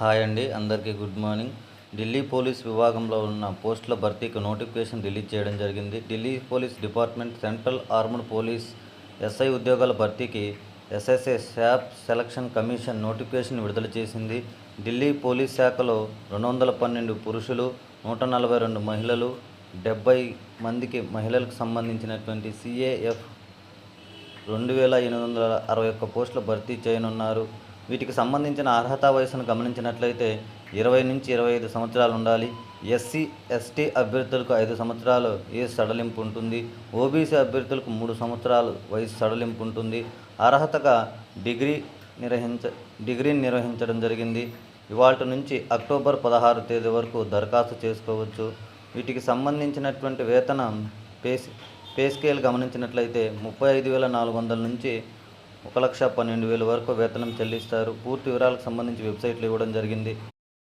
Hi అండి అందరికీ good morning. Delhi police విభాగంలో ఉన్న పోస్టుల భర్తీకి నోటిఫికేషన్ రిలీజ్ చేయడం జరిగింది. Delhi police department central armed police SI ఉద్యోగాల భర్తీకి SSC staff selection commission notification విడుదల చేసింది. ఢిల్లీ పోలీస్ శాఖలో రెండు వందల పన్నెండు పురుషులు నూట నలభై రెండు మహిళలు డెబ్బై మందికి మహిళలకు సంబంధించినటువంటి సిఏఎఫ్ రెండు వేల ఎనిమిది వందల అరవై ఒక్క పోస్టుల భర్తీ చేయనున్నారు. వీటికి సంబంధించిన అర్హత వయసును గమనించినట్లయితే ఇరవై నుంచి ఇరవై ఐదు సంవత్సరాలు ఉండాలి. ఎస్సీ ఎస్టీ అభ్యర్థులకు ఐదు సంవత్సరాలు ఏజ్ సడలింపు ఉంటుంది. ఓబీసీ అభ్యర్థులకు మూడు సంవత్సరాలు వయసు సడలింపు ఉంటుంది. అర్హతగా డిగ్రీ నిర్వహించ డిగ్రీని నిర్వహించడం జరిగింది. ఇవాళ నుంచి అక్టోబర్ పదహారు తేదీ వరకు దరఖాస్తు చేసుకోవచ్చు. వీటికి సంబంధించినటువంటి వేతనం పే పే స్కేల్ గమనించినట్లయితే ముప్పై ఐదు వేల నాలుగు వందల నుంచి ఒక లక్ష పన్నెండు వేల వరకు వేతనం చెల్లిస్తారు. పూర్తి వివరాలకు సంబంధించి వెబ్సైట్లు ఇవ్వడం జరిగింది.